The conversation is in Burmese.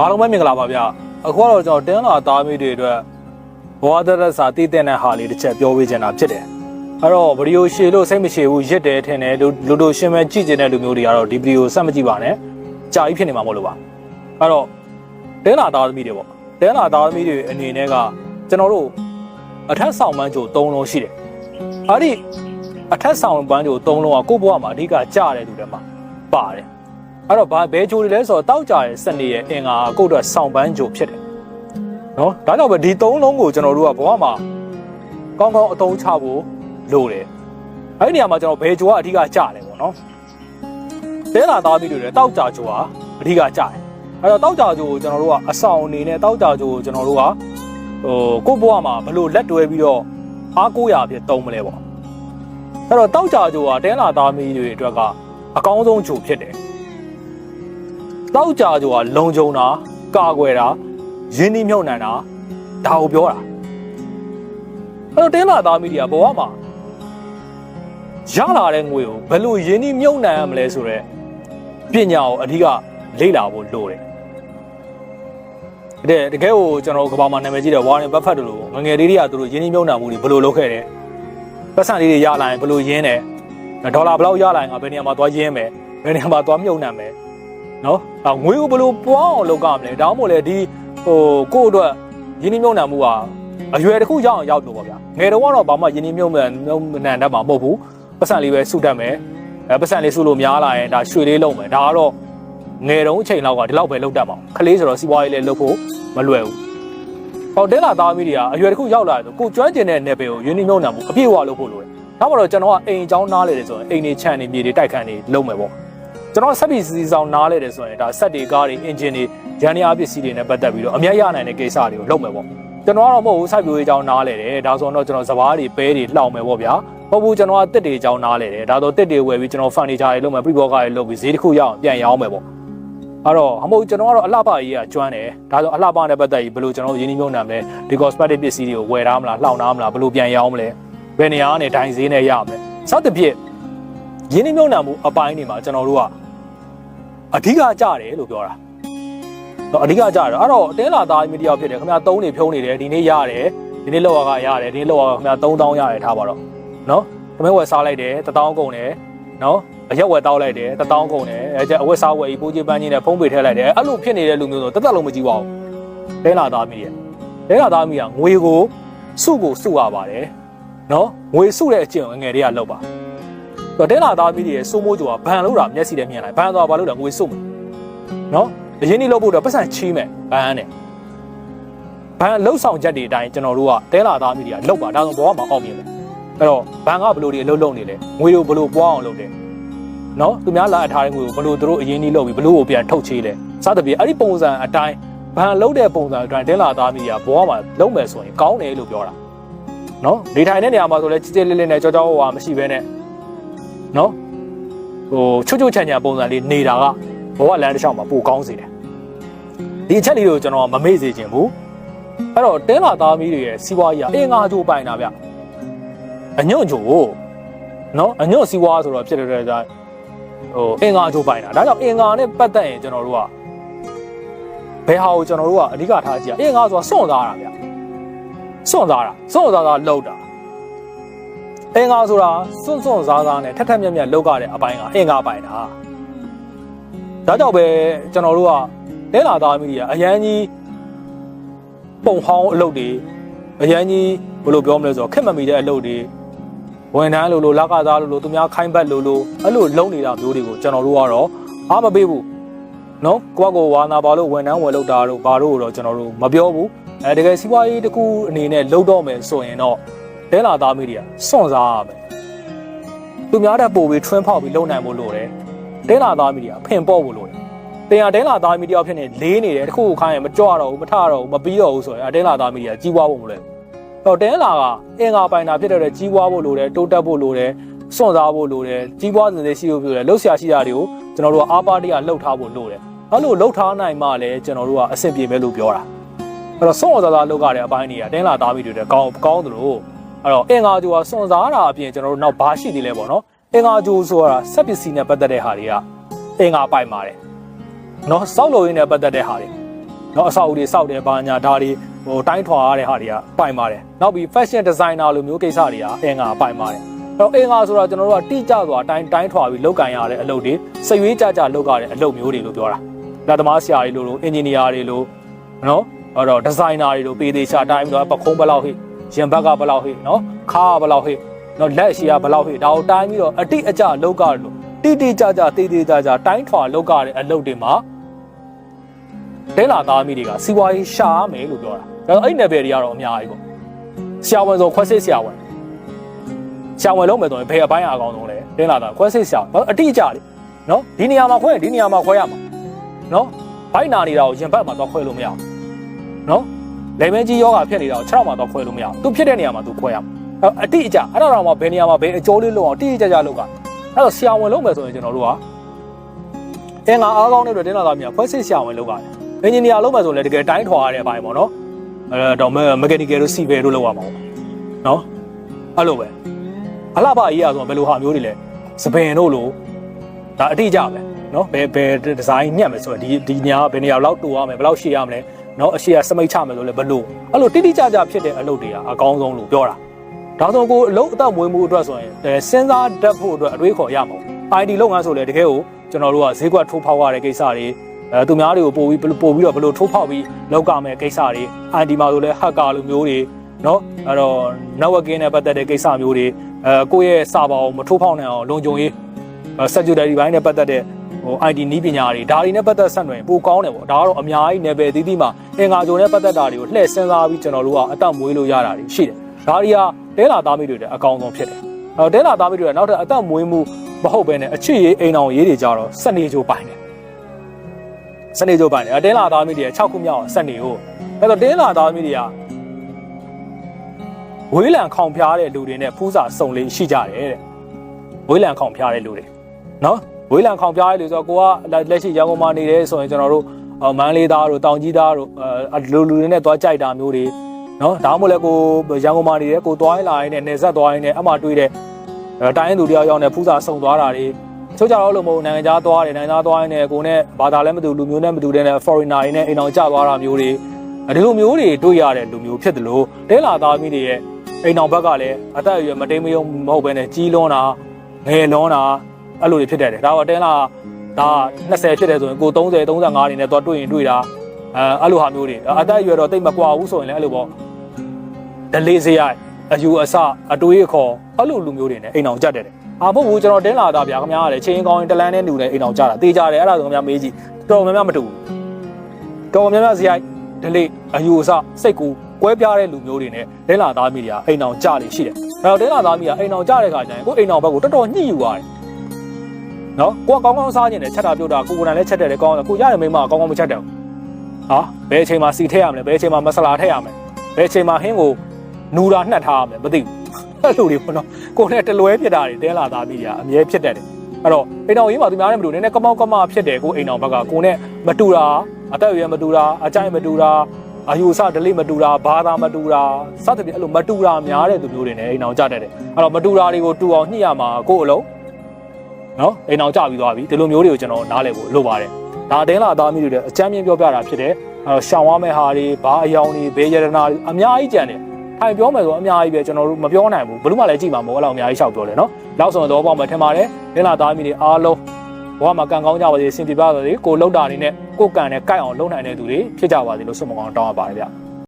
အားလုံးပဲမင်္ဂလာပါဗျအခုကတော့ကျွန်တော်တင်းလာသားမိတွေအတွက်ဘဝတရစာတည်တဲ့တဲ့ဟာလေးတစ်ချက်ပြောပေးချင်တာဖြစ်တယ်အဲ့တော့ဗီဒီယိုရှည်လို့စိတ်မရှည်ဘူးရစ်တယ်ထင်တယ်လူလူတို့ရှင်းမဲ့ကြည့်ကျင်တဲ့လူမျိုးတွေကတော့ဒီဗီဒီယိုဆက်မကြည့်ပါနဲ့ကြာကြီးဖြစ်နေမှာမဟုတ်လို့ပါအဲ့တော့တင်းလာသားသမီးတွေပေါ့တင်းလာသားသမီးတွေအနေနဲ့ကကျွန်တော်တို့အထက်ဆောင်ပန်းကြို၃လုံးရှိတယ်အဲ့ဒီအထက်ဆောင်ပန်းကြို၃လုံးကကိုယ့်ဘဝမှာအဓိကကြားတယ်သူတွေမှာပါတယ် အဲ့တော့ဘာဘဲဂျိုတွေလဲဆိုတော့တောက်ကြတဲ့စက်နေရဲ့အင်္ဂါကိုယ့်အတွက်စောင့်ပန်းဂျိုဖြစ်တယ်နော်ဒါကြောင့်ပဲဒီသုံးလုံးကိုကျွန်တော်တို့ကဘဝမှာကောင်းကောင်းအသုံးချဖို့လိုတယ်အဲ့ဒီနေရာမှာကျွန်တော်ဘဲဂျိုကအဓိကကြားတယ်ပေါ့နော်တဲလာသားပြီးတွေလည်းတောက်ကြဂျိုကအဓိကကြားတယ်အဲ့တော့တောက်ကြဂျိုကိုကျွန်တော်တို့ကအဆောင်အနေနဲ့တောက်ကြဂျိုကိုကျွန်တော်တို့ကဟိုကိုယ့်ဘဝမှာဘလို့လက်တွဲပြီးတော့အားကိုးရာဖြစ်သုံးမလဲပေါ့အဲ့တော့တောက်ကြဂျိုကတဲလာသားမီးတွေအတွက်က အကောင်းဆုံးဂျိုဖြစ်တယ် တောက်ကြကြကလုံခြုံတာကာကွယ်တာရင်းနှီးမြှုပ်နှံတာဒါကိုပြောတာအဲ့တော့တင်းလာသားမီဒီယာဘဝမှာရလာတဲ့ငွေကိုဘယ်လိုရင်းနှီးမြှုပ်နှံရမလဲဆိုတော့ပညာကိုအဓိကလေ့လာဖို့လိုတယ်တဲ့တကယ်ကိုကျွန်တော်ကဘာမှနာမည်ကြီးတဲ့ဝါရင်ဘတ်ဖတ်တို့လိုငငယ်လေးတွေကသူတို့ရင်းနှီးမြှုပ်နှံမှုတွေဘယ်လိုလုပ်ခဲ့တယ်ပတ်စံလေးတွေရလာရင်ဘယ်လိုရင်းတယ်ဒေါ်လာဘယ်လောက်ရလာရင်ငါဘယ်နေရာမှာသွားရင်းမယ်ဘယ်နေရာမှာသွားမြှုပ်နှံမယ် နော်အဲငွေကိုဘယ်လိုပွားအောင်လုပ်ကြမလဲဒါမှမဟုတ်လေဒီဟိုကိုယ့်အတွက်ယင်းနှိမ့်မြုံနှံမှုဟာအရွယ်တစ်ခုရောက်အောင်ရောက်လို့ပါဗျာငယ်တော့ကတော့ဘာမှယင်းနှိမ့်မြုံနှံနှံတတ်မှာမဟုတ်ဘူးပတ်စံလေးပဲစုတတ်မယ်အဲပတ်စံလေးစုလို့များလာရင်ဒါရွှေလေးလုံးမယ်ဒါကတော့ငယ်တုန်းအချိန်လောက်ကဒီလောက်ပဲလုပ်တတ်မှာခလေးဆိုတော့စီးပွားရေးလည်းလုပ်ဖို့မလွယ်ဘူးဟောတဲလာသားမီးတွေကအရွယ်တစ်ခုရောက်လာတယ်ဆိုကိုကျွမ်းကျင်တဲ့နယ်ပယ်ကိုယင်းနှိမ့်မြုံနှံမှုအပြည့်အဝလုပ်ဖို့လိုတယ်ဒါမှတော့ကျွန်တော်ကအိမ်အကြောင်းနားလေတယ်ဆိုရင်အိမ်တွေခြံတွေမြေတွေတိုက်ခန်းတွေလုပ်မယ်ပေါ့ ကျွန်တော်ဆက်ပြီးစီဆောင်နားလဲတယ်ဆိုရင်ဒါဆက်တွေကားတွေအင်ဂျင်တွေရန်နေအားပစ္စည်းတွေနဲ့ပတ်သက်ပြီးတော့အများရနိုင်တဲ့ကိစ္စတွေကိုလုပ်မယ်ပေါ့ကျွန်တော်ကတော့မဟုတ်ဘူးစိုက်ပျိုးရေးအကြောင်းနားလဲတယ်ဒါဆိုတော့ကျွန်တော်စပားတွေပဲတွေလှောင်မယ်ပေါ့ဗျာဟုတ်ဘူးကျွန်တော်ကတစ်တွေအကြောင်းနားလဲတယ်ဒါဆိုတစ်တွေဝယ်ပြီးကျွန်တော်ဖန်နီချာတွေလုပ်မယ်ပြိဘောကတွေလုပ်ပြီးဈေးတစ်ခုရအောင်ပြန်ရောင်းမယ်ပေါ့အဲ့တော့အမဟုတ်ကျွန်တော်ကတော့အလှပကြီးကကျွမ်းတယ်ဒါဆိုအလှပနဲ့ပတ်သက်ပြီးဘယ်လိုကျွန်တော်ရင်းနှီးမြှုပ်နှံမလဲဒီ cosmetic ပစ္စည်းတွေကိုဝယ်ထားမလားလှောင်ထားမလားဘယ်လိုပြန်ရောင်းမလဲဘယ်နေရာကနေဒိုင်ဈေးနဲ့ရမလဲစသဖြင့်ရင်းနှီးမြှုပ်နှံမှုအပိုင်းတွေမှာကျွန်တော်တို့က အဓိကကြတယ်လို့ပြောတာတော့အဓိကကြတယ်အဲ့တော့အတင်းလာသားမီဒီယာဖြစ်တယ်ခင်ဗျာ3နေဖြုံးနေတယ်ဒီနေ့ရတယ်ဒီနေ့လောက်ရကရတယ်ဒီနေ့လောက်ရခင်ဗျာ3000ရတယ်ထားပါတော့နော်သမင်းဝယ်စားလိုက်တယ်1000ကုန်တယ်နော်အရက်ဝယ်တောက်လိုက်တယ်1000ကုန်တယ်အဲကျအဝက်စားဝယ်ပြီးပိုးချပန်းကြီးနဲ့ဖုံးပေထည့်လိုက်တယ်အဲ့လိုဖြစ်နေတဲ့လူမျိုးဆိုတက်တက်လုံးမကြည့်ပါဘူးတင်းလာသားမီဒီယာတင်းလာသားမီဒီယာငွေကိုစုကိုစုရပါတယ်နော်ငွေစုတဲ့အကျင့်ကိုငယ်တွေကလောက်ပါ တော့တဲလာသားမီးတွေရဲ့စိုးမိုးကြောကဘန်လို့တာမျက်စိနဲ့မြင်လိုက်ဘန်သွားဘာလို့လဲငွေစုပ်မယ်နော်အရင်နေ့လောက်ဖို့တော့ပတ်စံချီးမယ်ဘန်နဲ့ဘန်လှုပ်ဆောင်ချက်တွေအတိုင်းကျွန်တော်တို့ကတဲလာသားမီးတွေကလောက်ပါဒါဆိုဘောကမှအောင်မြင်မယ်အဲ့တော့ဘန်ကဘယ်လိုတွေလှုပ်လှုပ်နေလဲငွေကိုဘယ်လိုပွားအောင်လုပ်တယ်နော်သူများလာအထားတဲ့ငွေကိုဘယ်လိုသူတို့အရင်နေ့လောက်ပြီးဘယ်လိုကိုပြန်ထုတ်ချေးလဲစသဖြင့်အဲ့ဒီပုံစံအတိုင်းဘန်လှုပ်တဲ့ပုံစံအတိုင်းတဲလာသားမီးတွေကဘောကမှလုံးမယ်ဆိုရင်ကောင်းတယ်လို့ပြောတာနော်နေထိုင်တဲ့နေရာမှာဆိုလဲကြည်ကြည်လေးလေးနဲ့ကြောကြောဟိုဟာမရှိဘဲနဲ့ နော်ဟိုချွတ်ချွတ်ချန်ချန်ပုံစံလေးနေတာကဘဝလမ်းတစ်လျှောက်မှာပိုကောင်းစေတယ်ဒီအချက်လေးကိုကျွန်တော်မမေ့စေချင်ဘူးအဲ့တော့တဲလာသားမီးတွေရဲ့စီးပွားရေးကအင်္ဂါကြိုးပိုင်တာဗျအညွန့်ကြိုးနော်အညွန့်စီးပွားဆိုတော့ဖြစ်တဲ့အတွက်ဒါဟိုအင်္ဂါကြိုးပိုင်တာဒါကြောင့်အင်္ဂါနဲ့ပတ်သက်ရင်ကျွန်တော်တို့ကဘယ်ဟာကိုကျွန်တော်တို့ကအဓိကထားကြည့်ရအင်္ဂါဆိုတာစွန့်စားတာဗျစွန့်စားတာစွန့်စားတာလောက်တာ အင်္ဂါဆိုတာစွန့်စွန့်စားစားနဲ့ထက်ထက်မြက်မြက်လောက်ကြတဲ့အပိုင်းကအင်္ဂါပိုင်းတာဒါကြောင့်ပဲကျွန်တော်တို့ကလဲလာသားမိတွေကအရန်ကြီးပုံဟောင်းအလုပ်တွေအရန်ကြီးဘယ်လိုပြောမလဲဆိုတော့ခက်မမီတဲ့အလုပ်တွေဝန်ထမ်းလို့လို့လကစားလို့လို့သူများခိုင်းဘက်လို့လို့အဲ့လိုလုံနေတာမျိုးတွေကိုကျွန်တော်တို့ကတော့အားမပေးဘူးနော်ကိုကကိုဝါနာပါလို့ဝန်ထမ်းဝယ်လုပ်တာတို့ဘာတို့တော့ကျွန်တော်တို့မပြောဘူးအဲတကယ်စီးပွားရေးတစ်ခုအနေနဲ့လုပ်တော့မယ်ဆိုရင်တော့ တဲလာသားမီးတွေကစွန့်စားရမယ်သူများတဲ့ပို့ပြီးထွန်းဖောက်ပြီးလုံနိုင်ဖို့လိုတယ်တဲလာသားမီးတွေကအဖင်ပေါ့ဖို့လိုတယ်တင်ရတဲလာသားမီးတယောက်ဖြစ်နေလေးနေတယ်တခုခုခိုင်းရင်မကြွတော့ဘူးမထတော့ဘူးမပြီးတော့ဘူးဆိုရင်တဲလာသားမီးတွေကကြီးပွားဖို့မလိုဘူးတော့တဲလာကအင်္ဂါပိုင်တာဖြစ်တဲ့အတွက်ကြီးပွားဖို့လိုတယ်တိုးတက်ဖို့လိုတယ်စွန့်စားဖို့လိုတယ်ကြီးပွားစင်စစ်ရှိဖို့လိုတယ်လှုပ်ရှားရှိတာတွေကိုကျွန်တော်တို့ကအားပါတရလှုပ်ထားဖို့လိုတယ်အဲ့လိုလှုပ်ထားနိုင်မှလည်းကျွန်တော်တို့ကအဆင်ပြေမယ်လို့ပြောတာအဲ့တော့စွန့်စားစားလှုပ်ကြတဲ့အပိုင်းတွေကတဲလာသားမီးတွေကောင်းကောင်းသလို အဲ့တော့အင်္ဂါဂျိုကစွန့်စားတာအပြင်ကျွန်တော်တို့နောက်ဘာရှိသေးလဲပေါ့နော်အင်္ဂါဂျိုဆိုတာစက်ပစ္စည်းနဲ့ပတ်သက်တဲ့ဟာတွေကအင်္ဂါပိုင်ပါတယ်နော်စောက်လို့ရင်းနဲ့ပတ်သက်တဲ့ဟာတွေနော်အဆောက်အဦတွေစောက်တယ်ဘာညာဒါတွေဟိုတိုင်းထွာရတဲ့ဟာတွေကပိုင်ပါတယ်နောက်ပြီး fashion designer လိုမျိုးကိစ္စတွေကအင်္ဂါပိုင်ပါတယ်အဲ့တော့အင်္ဂါဆိုတော့ကျွန်တော်တို့ကတိကျစွာတိုင်းတိုင်းထွာပြီးလောက်ကန်ရတဲ့အလုပ်တွေစရွေးကြကြလောက်ရတဲ့အလုပ်မျိုးတွေလို့ပြောတာလက်သမားဆရာတွေလိုလို engineer တွေလိုနော်အဲ့တော့ designer တွေလိုပေသေးချာတိုင်းပြီးတော့ပခုံးဘယ်လောက်ဟိ ရင်ဘက်ကဘယ်လောက်ဟိနော်ခါကဘယ်လောက်ဟိနော်လက်ရှိကဘယ်လောက်ဟိဒါကိုတိုင်းပြီးတော့အတိအကျလောက်ကြလို့တိတိကျကျတေးသေးကြကြတိုင်းထွာလောက်ကြတဲ့အလုပ်တွေမှာတဲလာသားမိတွေကစီဝါရေးရှာရမယ်လို့ပြောတာဒါတော့အဲ့ level တွေကတော့အများကြီးပေါ့ဆရာဝန်ဆိုခွဲစိတ်ဆရာဝန်ဆရာဝန်လုံးမယ်ဆိုရင်ဘယ်အပိုင်းအကောင်ဆုံးလဲတဲလာသားခွဲစိတ်ဆရာဝန်အတိအကျလေနော်ဒီနေရာမှာခွဲရင်ဒီနေရာမှာခွဲရမှာနော်ဘိုက်နာနေတာကိုရင်ဘတ်မှာတော့ခွဲလို့မရဘူးနော် လေမင်းကြီးယောဂဖြစ်နေတာကို6မှာတော့ခွဲလို့မရဘူးသူဖြစ်တဲ့နေရာမှာသူခွဲရမှာအဲ့အတိအကျအဲ့ဒါတော့မှဘယ်နေရာမှာဘယ်အကျိုးလေးလုံးအောင်တိတိကျကျလုပ်ကအဲ့တော့ဆရာဝန်လုံးမယ်ဆိုရင်ကျွန်တော်တို့ကအင်္ဂါအားကောင်းတဲ့အတွက်တင်းလာသားမြတ်ခွဲစိတ်ဆရာဝန်လုပ်ရတယ်အင်ဂျင်နီယာလုပ်မှဆိုလည်းတကယ်တိုင်းထွာရတဲ့အပိုင်းပေါ့နော်အဲတော့မက်ကနီကယ်တို့စီဘယ်တို့လောက်ရမှာပေါ့နော်အဲ့လိုပဲအလှပအေးရဆိုဘယ်လိုဟာမျိုးတွေလဲစပင်တို့လို့ဒါအတိအကျပဲနော်ဘယ်ဘယ်ဒီဇိုင်းညက်မယ်ဆိုတော့ဒီဒီညာဘယ်နေရာလောက်တူရမယ်ဘယ်လောက်ရှည်ရမလဲ နော်အရှိကစမိတ်ချမယ်ဆိုလဲဘလို့အဲ့လိုတိတိကျကျဖြစ်တဲ့အလုပ်တွေကအကောင်းဆုံးလို့ပြောတာဒါဆိုကိုအလုပ်အသက်မွေးမှုအတွက်ဆိုရင်စဉ်းစားတတ်ဖို့အတွက်အတွေးခေါ်ရမှာ ID လုပ်ငန်းဆိုလဲတကယ်ကိုကျွန်တော်တို့ကဈေးကွက်ထိုးဖောက်ရတဲ့ကိစ္စတွေအဲသူများတွေကိုပို့ပြီးပို့ပြီးတော့ဘလို့ထိုးဖောက်ပြီးလောက်ကမယ်ကိစ္စတွေ ID မှာဆိုလဲ hacker လိုမျိုးတွေနော်အဲ့တော့ networking နဲ့ပတ်သက်တဲ့ကိစ္စမျိုးတွေအဲကိုယ့်ရဲ့စာပါအောင်မထိုးဖောက်နိုင်အောင်လုံခြုံရေး security ဘိုင်းနဲ့ပတ်သက်တဲ့ ဟို ID နီးပညာတွေဒါတွေနဲ့ပတ်သက်ဆက်နွယ်ပိုကောင်းတယ်ပေါ့ဒါကတော့အများကြီး level သီးသီးမှာအင်္ဂါကြုံနဲ့ပတ်သက်တာတွေကိုလှည့်စဉ်းစားပြီးကျွန်တော်တို့ကအတက်မွေးလို့ရတာတွေရှိတယ်ဒါတွေကတဲလာသားမိတွေတဲ့အကောင်းဆုံးဖြစ်တယ်အဲတဲလာသားမိတွေကနောက်ထပ်အတက်မွေးမှုမဟုတ်ဘဲနဲ့အချစ်ရေးအိမ်အောင်ရေးတွေကြတော့စနေကြိုပိုင်တယ်စနေကြိုပိုင်တယ်တဲလာသားမိတွေက6ခုမြောက်စနေကိုအဲ့တော့တဲလာသားမိတွေကဝေးလံခေါင်ဖျားတဲ့လူတွေနဲ့ဖူးစာစုံလေးရှိကြတယ်တဲ့ဝေးလံခေါင်ဖျားတဲ့လူတွေနော် ဝေးလံခေါင်ပြားရည်လို့ဆိုတော့ကိုကလက်ရှိရန်ကုန်မှာနေတယ်ဆိုရင်ကျွန်တော်တို့မန္တလေးသားတို့တောင်ကြီးသားတို့အဲလူလူတွေနဲ့သွားကြိုက်တာမျိုးတွေနော်ဒါမှမဟုတ်လည်းကိုရန်ကုန်မှာနေတယ်ကိုသွားလာရင်းနဲ့နေဆက်သွားရင်းနဲ့အမှတွေးတဲ့တိုင်းသူတယောက်ယောက်နဲ့ဖူးစာစုံသွားတာတွေချို့ကြတော့လို့မဟုတ်နိုင်ငံခြားသွားတယ်နိုင်ငံသားသွားရင်းနဲ့ကိုနဲ့ဘာသာလည်းမတူလူမျိုးနဲ့မတူတဲ့နဲ့ foreigner တွေနဲ့အိမ်အောင်ကျသွားတာမျိုးတွေဒီလိုမျိုးတွေတွေ့ရတဲ့လူမျိုးဖြစ်တယ်လို့တဲလာသားမိတွေရဲ့အိမ်အောင်ဘက်ကလည်းအသက်အရွယ်မတိမ်မယုံမဟုတ်ဘဲနဲ့ကြီးလွန်းတာငယ်လွန်းတာ အဲ့လိုတွေဖြစ်တတ်တယ်ဒါတော့တင်းလာဒါ20ဖြစ်တယ်ဆိုရင်ကို30 35နေနဲ့တော့တွေ့ရင်တွေ့တာအဲအဲ့လိုဟာမျိုးတွေအသက်အရွယ်တော့တိတ်မကွာဘူးဆိုရင်လည်းအဲ့လိုပေါ့ဒလေးစရိုက်အယူအဆအတွေးအခေါ်အဲ့လိုလူမျိုးတွေနဲ့အိမ်အောင်ကြက်တယ်အာမဟုတ်ဘူးကျွန်တော်တင်းလာတာဗျာခင်ဗျားကလည်းချင်းကောင်းရင်တလန်းနဲ့လူနဲ့အိမ်အောင်ကြတာတေးကြတယ်အဲ့ဒါဆိုခင်ဗျားမေးကြည့်တော်များများမတူဘူးတော်များများစရိုက်ဒလေးအယူအဆစိတ်ကူကွဲပြားတဲ့လူမျိုးတွေနဲ့တင်းလာသားမိတွေကအိမ်အောင်ကြလေရှိတယ်အဲ့တော့တင်းလာသားမိကအိမ်အောင်ကြတဲ့ခါကျရင်ကိုအိမ်အောင်ဘက်ကိုတော်တော်ညှိယူရတယ် နော်ကိုကကောင်းကောင်းစားခြင်းနဲ့ချက်တာပြုတ်တာကိုကိုယ်တိုင်လည်းချက်တယ်လေကောင်းတယ်ကိုရတဲ့မိန်းမကကောင်းကောင်းမချက်တယ်ဟာဘယ်အချိန်မှာစီထည့်ရမလဲဘယ်အချိန်မှာမဆလာထည့်ရမလဲဘယ်အချိန်မှာဟင်းကိုနူတာနှက်ထားရမလဲမသိဘူးအဲ့လိုတွေပေါ့နော်ကိုနဲ့တလွဲဖြစ်တာတွေတဲလာသားမိတွေကအမြဲဖြစ်တတ်တယ်အဲ့တော့အိမ်တော်ရေးမှာသူများနဲ့မတူနည်းနည်းကမောက်ကမဖြစ်တယ်ကိုအိမ်တော်ဘက်ကကိုနဲ့မတူတာအသက်အရွယ်မတူတာအကြိုက်မတူတာအယူဆဒလိမတူတာဘာသာမတူတာစသဖြင့်အဲ့လိုမတူတာများတဲ့သူမျိုးတွေနဲ့အိမ်တော်ကြတတ်တယ်အဲ့တော့မတူတာတွေကိုတူအောင်ညှိရမှာကိုယ့်အလုံး နော်အိမ်အောင်ကြပြီးသွားပြီဒီလိုမျိုးတွေကိုကျွန်တော်နားလည်ဖို့လိုပါတယ်ဒါတင်းလာသားမိတွေလည်းအချမ်းမြင်ပြောပြတာဖြစ်တယ်အဲတော့ရှောင်ရမယ့်ဟာတွေဘာအယောင်တွေဘေးရတနာတွေအများကြီးကြံတယ်ထိုင်ပြောမယ်ဆိုအများကြီးပဲကျွန်တော်တို့မပြောနိုင်ဘူးဘယ်လို့မှလည်းကြည့်မှာမဟုတ်အဲ့လောက်အများကြီးရှောက်ပြောတယ်နော်နောက်ဆုံးတော့ပေါ့မယ်ထင်ပါတယ်တင်းလာသားမိတွေအားလုံးဘဝမှာကံကောင်းကြပါစေအဆင်ပြေပါစေကိုလှုပ်တာနေနဲ့ကိုကံနဲ့ကြိုက်အောင်လုပ်နိုင်တဲ့သူတွေဖြစ်ကြပါစေလို့ဆုမကောင်းတောင်းရပါတယ်ဗျ